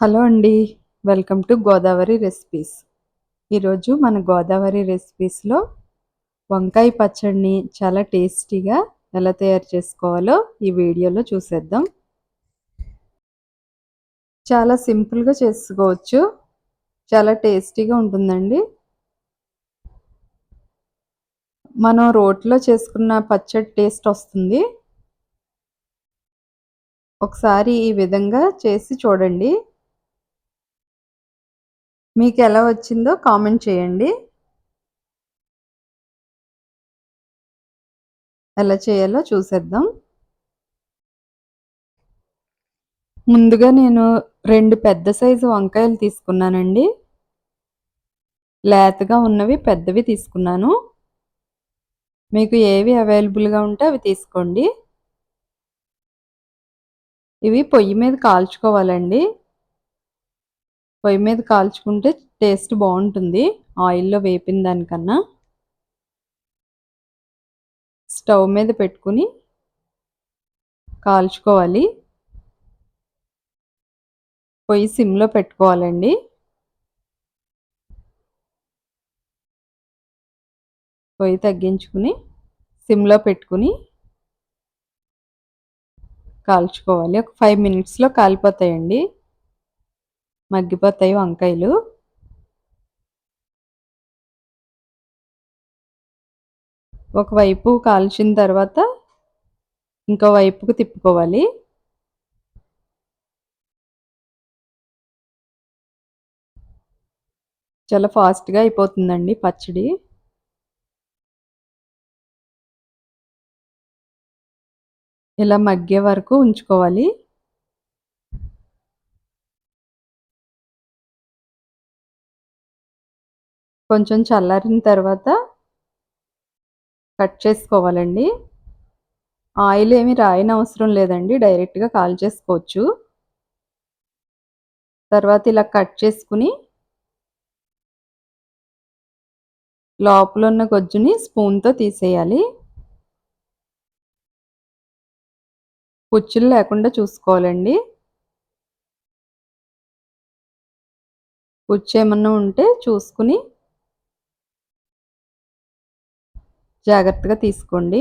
Hello అండి welcome to Godavari recipes. ఈరోజు మన గోదావరి రెసిపీస్లో వంకాయ పచ్చడిని చాలా టేస్టీగా ఎలా తయారు చేసుకోవాలో ఈ వీడియోలో చూసేద్దాం. చాలా సింపుల్గా చేసుకోవచ్చు చాలా టేస్టీగా ఉంటుందండి. మనం రోట్లో చేసుకున్న పచ్చడి టేస్ట్ వస్తుంది. ఒకసారి ఈ విధంగా చేసి చూడండి. మీకు ఎలా వచ్చిందో కామెంట్ చేయండి. ఎలా చేయాలో చూసేద్దాం. ముందుగా నేను రెండు పెద్ద సైజు వంకాయలు తీసుకున్నానండి. లేతగా ఉన్నవి పెద్దవి తీసుకున్నాను. మీకు ఏవి అవైలబుల్గా ఉంటే అవి తీసుకోండి. ఇవి పొయ్యి మీద కాల్చుకోవాలండి. పొయ్యి మీద కాల్చుకుంటే టేస్ట్ బాగుంటుంది. ఆయిల్లో వేపిన దానికన్నా. స్టవ్ మీద పెట్టుకుని కాల్చుకోవాలి. పొయ్యి సిమ్లో పెట్టుకోవాలండి. పొయ్యి తగ్గించుకుని సిమ్లో పెట్టుకుని కాల్చుకోవాలి. ఒక ఫైవ్ మినిట్స్లో కాలిపోతాయండి. మగ్గిపోతాయి వంకాయలు. ఒకవైపు కాల్చిన తర్వాత ఇంకో వైపుకు తిప్పుకోవాలి. చాలా ఫాస్ట్గా అయిపోతుందండి పచ్చడి. ఇలా మగ్గే వరకు ఉంచుకోవాలి. కొంచెం చల్లారిన తర్వాత కట్ చేసుకోవాలండి. ఆయిల్ ఏమి రాయని అవసరం లేదండి. డైరెక్ట్గా కాల్ చేసుకోవచ్చు. తర్వాత ఇలా కట్ చేసుకుని లోపల ఉన్న గొజ్జుని స్పూన్తో తీసేయాలి. పుచ్చులు లేకుండా చూసుకోవాలండి. పుచ్చు ఏమన్నా ఉంటే చూసుకుని జాగ్రత్తగా తీసుకోండి.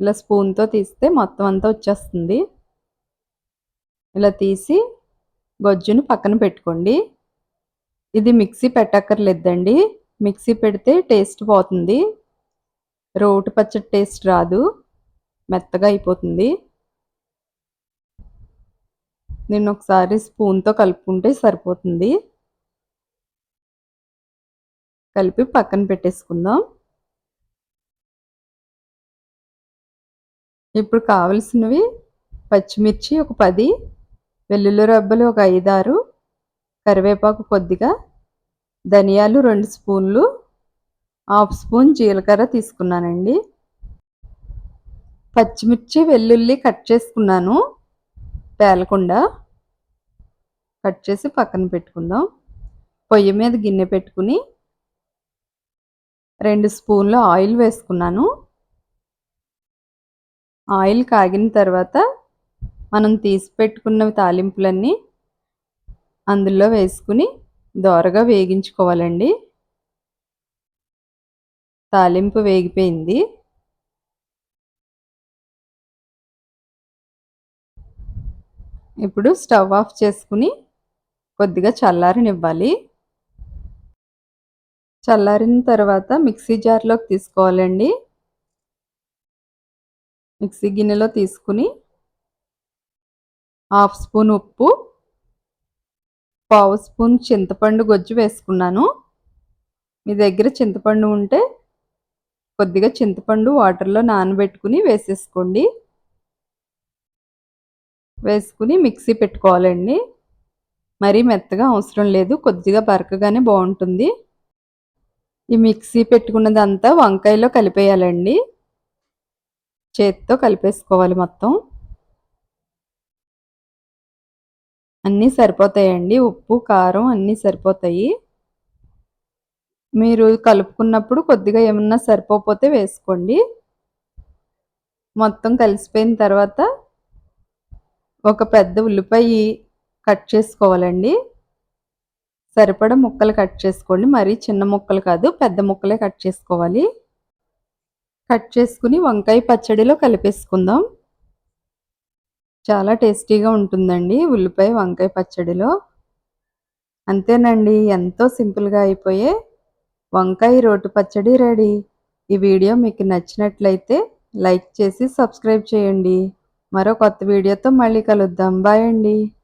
ఇలా స్పూన్తో తీస్తే మొత్తం అంతా వచ్చేస్తుంది. ఇలా తీసి గొజ్జును పక్కన పెట్టుకోండి. ఇది మిక్సీ పెట్టక్కర్లేదండి. మిక్సీ పెడితే టేస్ట్ పోతుంది. రోటి పచ్చడి టేస్ట్ రాదు. మెత్తగా అయిపోతుంది. నేను ఒకసారి స్పూన్తో కలుపుకుంటే సరిపోతుంది. కలిపి పక్కన పెట్టేసుకుందాం. ఇప్పుడు కావలసినవి పచ్చిమిర్చి ఒక పది వెల్లుల్లి రబ్బలు ఒక ఐదారు కరివేపాకు కొద్దిగా ధనియాలు రెండు స్పూన్లు హాఫ్ స్పూన్ జీలకర్ర తీసుకున్నానండి. పచ్చిమిర్చి వెల్లుల్లి కట్ చేసుకున్నాను పేలకుండా కట్ చేసి పక్కన పెట్టుకుందాం. పొయ్యి మీద గిన్నె పెట్టుకుని రెండు స్పూన్లు ఆయిల్ వేసుకున్నాను. ఆయిల్ కాగిన తర్వాత మనం తీసి పెట్టుకున్న తాలింపులన్నీ అందులో వేసుకుని దోరగా వేగించుకోవాలండి. తాలింపు వేగిపోయింది. ఇప్పుడు స్టవ్ ఆఫ్ చేసుకుని కొద్దిగా చల్లారనివ్వాలి. చల్లారిన తర్వాత మిక్సీ జార్లోకి తీసుకోవాలండి. మిక్సీ గిన్నెలో తీసుకుని హాఫ్ స్పూన్ ఉప్పు పావు స్పూన్ చింతపండు గొజ్జు వేసుకున్నాను. మీ దగ్గర చింతపండు ఉంటే కొద్దిగా చింతపండు వాటర్లో నానబెట్టుకుని వేసేసుకోండి. వేసుకుని మిక్సీ పెట్టుకోవాలండి. మరీ మెత్తగా అవసరం లేదు కొద్దిగా బరకగానే బాగుంటుంది. ఈ మిక్సీ పెట్టుకున్నదంతా వంకాయలో కలిపేయాలండి. చేతితో కలిపేసుకోవాలి మొత్తం. అన్నీ సరిపోతాయండి. ఉప్పు కారం అన్నీ సరిపోతాయి. మీరు కలుపుకున్నప్పుడు కొద్దిగా ఏమన్నా సరిపోతే వేసుకోండి. మొత్తం కలిసిపోయిన తర్వాత ఒక పెద్ద ఉల్లిపాయ కట్ చేసుకోవాలండి. సరిపడా ముక్కలు కట్ చేసుకోండి. మరీ చిన్న ముక్కలు కాదు పెద్ద ముక్కలే కట్ చేసుకోవాలి. కట్ చేసుకుని వంకాయ పచ్చడిలో కలిపేసుకుందాం. చాలా టేస్టీగా ఉంటుందండి ఉల్లిపాయ వంకాయ పచ్చడిలో. అంతేనండి ఎంతో సింపుల్గా అయిపోయే వంకాయ రోటి పచ్చడి రెడీ. ఈ వీడియో మీకు నచ్చినట్లయితే లైక్ చేసి సబ్స్క్రైబ్ చేయండి. మరో కొత్త వీడియోతో మళ్ళీ కలుద్దాం. బాయ్ అండి.